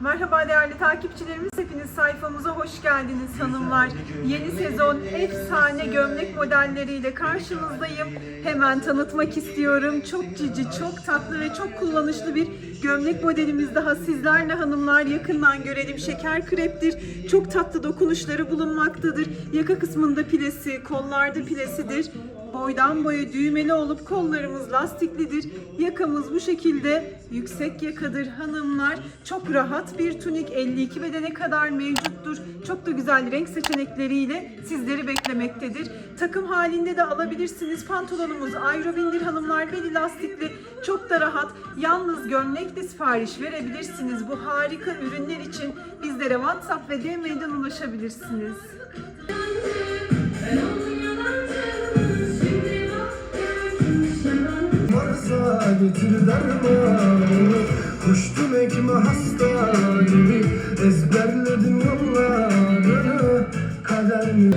Merhaba değerli takipçilerimiz, hepiniz sayfamıza hoş geldiniz hanımlar. Yeni sezon efsane gömlek modelleriyle karşınızdayım. Hemen tanıtmak istiyorum. Çok cici, çok tatlı ve çok kullanışlı bir gömlek modelimiz daha sizlerle hanımlar. Yakından görelim. Şeker kreptir. Çok tatlı dokunuşları bulunmaktadır. Yaka kısmında pilesi, kollarda pilesidir. Boydan boya düğmeli olup kollarımız lastiklidir. Yakamız bu şekilde yüksek yakadır hanımlar. Çok rahat bir tunik 52 bedene kadar mevcuttur. Çok da güzel renk seçenekleriyle sizleri beklemektedir. Takım halinde de alabilirsiniz. Pantolonumuz aerobindir hanımlar. Beli lastikli. Çok da rahat. Yalnız gömlekle sipariş verebilirsiniz. Bu harika ürünler için bizlere WhatsApp ve DM'den ulaşabilirsiniz. Varsa getir dermanı Koştum ekme hastanemi Ezberledim yollarını Kader mi?